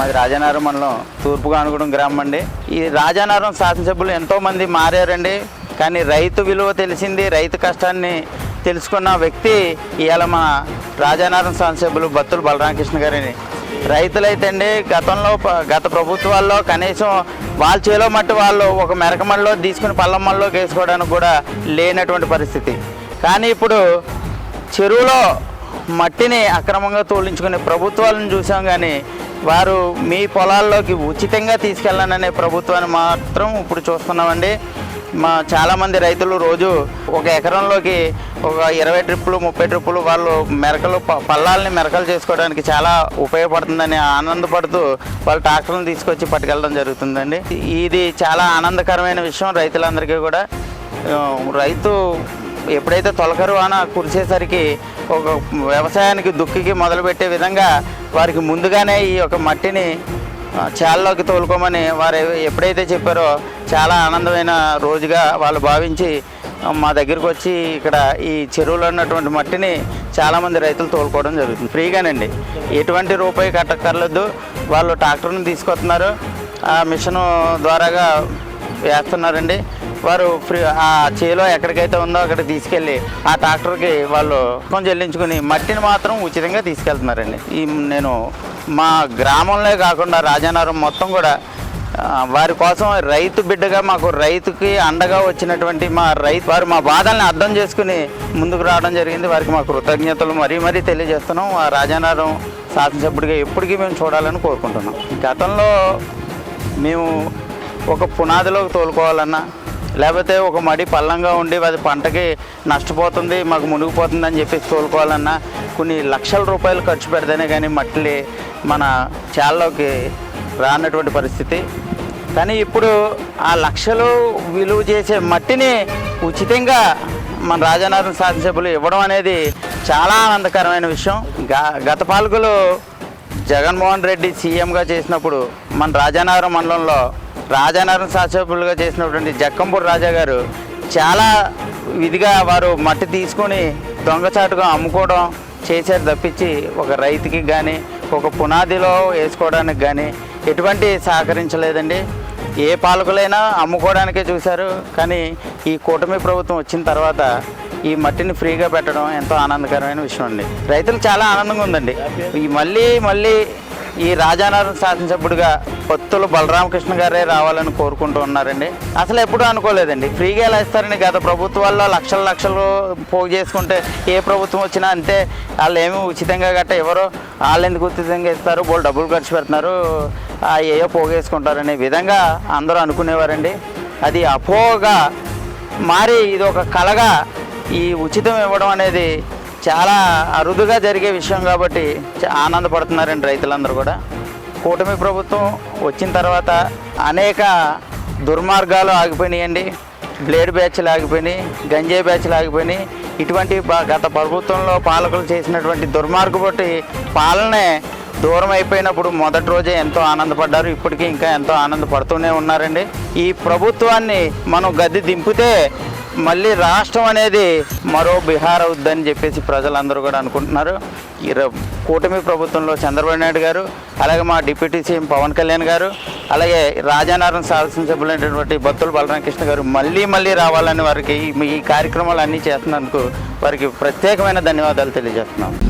మాది రాజానగరం మండలం తూర్పు కానుగూడెం గ్రామం అండి. ఈ రాజానగరం శాసనసభ్యులు ఎంతోమంది మారారండి. కానీ రైతు విలువ తెలిసింది రైతు కష్టాన్ని తెలుసుకున్న వ్యక్తి ఇవాళ మన రాజానగరం శాసనసభ్యులు బత్తుల బలరామకృష్ణ గారిని రైతులైతే అండి గతంలో గత ప్రభుత్వాల్లో కనీసం వాళ్ళ చేలో మట్టి వాళ్ళు ఒక మెరకమల్లో తీసుకుని పల్లమ్మల్లో వేసుకోవడానికి కూడా లేనటువంటి పరిస్థితి. కానీ ఇప్పుడు చెరువులో మట్టిని అక్రమంగా తోలించుకునే ప్రభుత్వాలను చూసాం కానీ వారు మీ పొలాల్లోకి ఉచితంగా తీసుకెళ్ళాలనే ప్రభుత్వాన్ని మాత్రం ఇప్పుడు చూస్తున్నామండి. మా చాలామంది రైతులు రోజు ఒక ఎకరంలోకి ఒక ఇరవై ట్రిప్పులు ముప్పై ట్రిప్పులు వాళ్ళు మెరకలు పల్లాలని మెరకలు చేసుకోవడానికి చాలా ఉపయోగపడుతుందని ఆనందపడుతూ వాళ్ళు ట్రాక్టర్లను తీసుకొచ్చి పట్టుకెళ్ళడం జరుగుతుందండి. ఇది చాలా ఆనందకరమైన విషయం రైతులందరికీ కూడా. రైతు ఎప్పుడైతే తొలకరు వాన కురిసేసరికి ఒక వ్యవసాయానికి దుక్కికి మొదలుపెట్టే విధంగా వారికి ముందుగానే ఈ యొక్క మట్టిని ఆ, తోలుకోమని వారు ఎప్పుడైతే చెప్పారో చాలా ఆనందమైన రోజుగా వాళ్ళు భావించి మా దగ్గరికి వచ్చి ఇక్కడ ఈ చెరువులో ఉన్నటువంటి మట్టిని చాలామంది రైతులు తోలుకోవడం జరుగుతుంది. ఫ్రీగానండి. ఎటువంటి రూపాయి కట్టక్కర్లేదు. వాళ్ళు ట్రాక్టర్ని తీసుకొస్తున్నారు. ఆ మిషన్ ద్వారాగా వేస్తున్నారండి. వారు ఫ్రీ ఆ చేలో ఎక్కడికైతే ఉందో అక్కడికి తీసుకెళ్ళి ఆ ట్రాక్టర్కి వాళ్ళు కొంచెం చెల్లించుకుని మట్టిని మాత్రం ఉచితంగా తీసుకెళ్తున్నారండి. ఈ నేను మా గ్రామంలో కాకుండా రాజానగరం మొత్తం కూడా వారి కోసం రైతు బిడ్డగా మాకు రైతుకి అండగా వచ్చినటువంటి మా రైతు వారు మా బాధల్ని అర్థం చేసుకుని ముందుకు రావడం జరిగింది. వారికి మా కృతజ్ఞతలు మరీ మరీ తెలియజేస్తున్నాం. ఆ రాజానగరం శాసనసభ్యుడిగా ఎప్పటికీ మేము చూడాలని కోరుకుంటున్నాం. గతంలో మేము ఒక పునాదిలోకి తోలుకోవాలన్నా లేకపోతే ఒక మడి పల్లంగా ఉండి అది పంటకి నష్టపోతుంది మాకు మునిగిపోతుంది అని చెప్పి తోలుకోవాలన్నా కొన్ని లక్షల రూపాయలు ఖర్చు పెడితేనే కానీ మట్టి మన చాల్లోకి రానటువంటి పరిస్థితి. కానీ ఇప్పుడు ఆ లక్షలు విలువ చేసే మట్టిని ఉచితంగా మన రాజానగరం శాసనసభ్యులు ఇవ్వడం అనేది చాలా ఆనందకరమైన విషయం. గ- గత పాలకులు జగన్మోహన్ రెడ్డి సీఎంగా చేసినప్పుడు మన రాజానగరం మండలంలో రాజానగరం శాసనసభ్యులుగా చేసినటువంటి జక్కంపూడి రాజా గారు చాలా విధిగా వారు మట్టి తీసుకొని దొంగచాటుగా అమ్ముకోవడం చేశారు తప్పించి ఒక రైతుకి కానీ ఒక పునాదిలో వేసుకోవడానికి కానీ ఎటువంటి సహకరించలేదండి. ఏ పాలకులైనా అమ్ముకోవడానికే చూశారు. కానీ ఈ కూటమి ప్రభుత్వం వచ్చిన తర్వాత ఈ మట్టిని ఫ్రీగా పెట్టడం ఎంతో ఆనందకరమైన విషయం అండి. రైతులు చాలా ఆనందంగా ఉందండి. ఈ మళ్ళీ మళ్ళీ ఈ రాజానగరం శాసనసభ్యుడిగా పొత్తులు బలరామకృష్ణ గారే రావాలని కోరుకుంటూ ఉన్నారండి. అసలు ఎప్పుడూ అనుకోలేదండి. ఫ్రీగా ఎలా ఇస్తారని గత ప్రభుత్వాల్లో లక్షల లక్షలు పోగు చేసుకుంటే ఏ ప్రభుత్వం వచ్చినా అంతే. వాళ్ళు ఏమి ఉచితంగా గట్ట ఎవరో వాళ్ళు ఎందుకు ఉచితంగా ఇస్తారు? వాళ్ళు డబ్బులు ఖర్చు పెడుతున్నారు. ఆ ఏయో పోగేసుకుంటారనే విధంగా అందరూ అనుకునేవారండి. అది అపోగా మారి ఇది ఒక కళగా ఈ ఉచితం ఇవ్వడం అనేది చాలా అరుదుగా జరిగే విషయం కాబట్టి చా- ఆనందపడుతున్నారండి రైతులందరూ కూడా. కూటమి ప్రభుత్వం వచ్చిన తర్వాత అనేక దుర్మార్గాలు ఆగిపోయినాయండి. బ్లేడ్ బ్యాచ్లు ఆగిపోయినాయి గంజాయి బ్యాచ్లు ఆగిపోయినాయి. ఇటువంటి గత ప్రభుత్వంలో పాలకులు చేసినటువంటి దుర్మార్గపట్టి పాలనే దూరం అయిపోయినప్పుడు మొదటి రోజే ఎంతో ఆనందపడ్డారు. ఇప్పటికీ ఇంకా ఎంతో ఆనందపడుతూనే ఉన్నారండి. ఈ ప్రభుత్వాన్ని మనం గద్దె దింపితే మళ్ళీ రాష్ట్రం అనేది మరో బీహార్ అవుద్దని చెప్పేసి ప్రజలందరూ కూడా అనుకుంటున్నారు. ఈ ర- కూటమి ప్రభుత్వంలో చంద్రబాబు నాయుడు గారు అలాగే మా డిప్యూటీ సీఎం పవన్ కళ్యాణ్ గారు అలాగే రాజానగరం శాసనసభ్యులైనటువంటి బత్తుల బలరామకృష్ణ గారు మళ్ళీ మళ్ళీ రావాలని వారికి ఈ- ఈ కార్యక్రమాలు అన్నీ చేస్తున్నందుకు వారికి ప్రత్యేకమైన ధన్యవాదాలు తెలియజేస్తున్నాం.